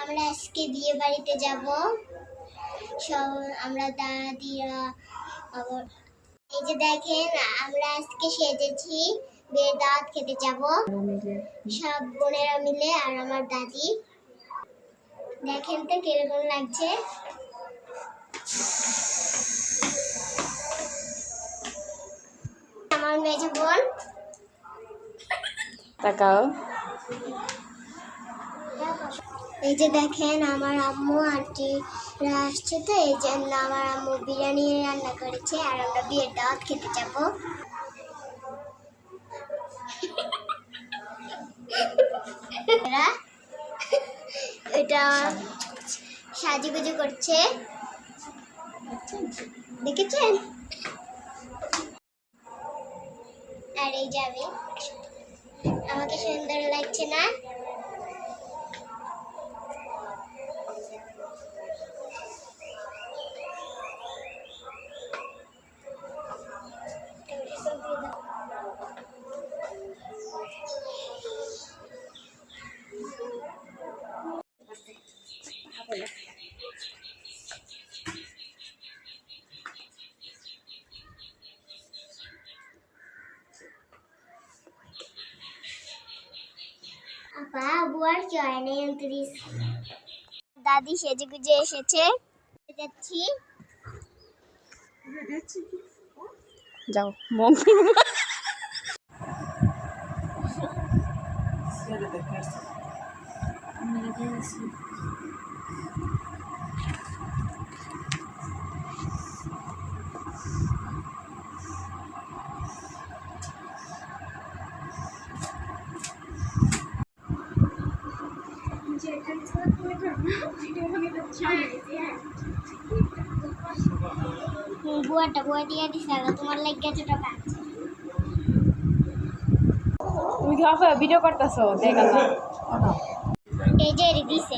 আমরা আজকে বিয়ে বাড়িতে যাব। সব আমরা দাদিরা, আবার এই যে দেখেন, আমরা আজকে সেজেছি বিয়ের দাওয়াত খেতে যাব। সব বোনেরা মিলে আর আমার দাদি। দেখেন তো কীরকম লাগছে। আমার মেজ বোন। তাকাও। এই যে দেখেন আমার আম্মু আন্টিরা আসছে তো, এই জন্য আমার আম্মু বিরিয়ানি রান্না করেছে, আর আমরা বিয়ের দাওয়াত খেতে যাব। এটা সাজুগুজু করছে। দেখেছেন? আর এই যাবে আমাকে সুন্দর লাগছে না? আপা বুয়ার হয় উনত্রিশ। দাদি সেজে গুজে এসেছে। যাচ্ছি। যাও মম হুম, বুয়াটা বুয়া দিয়ে দিছে আর তোমার লাগে টাকা। তুমি কি অফ ভিডিও করতেছো? দেখা না এই যে রে দিছে।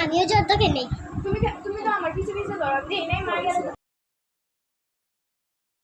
আমিও যত ধরো নাই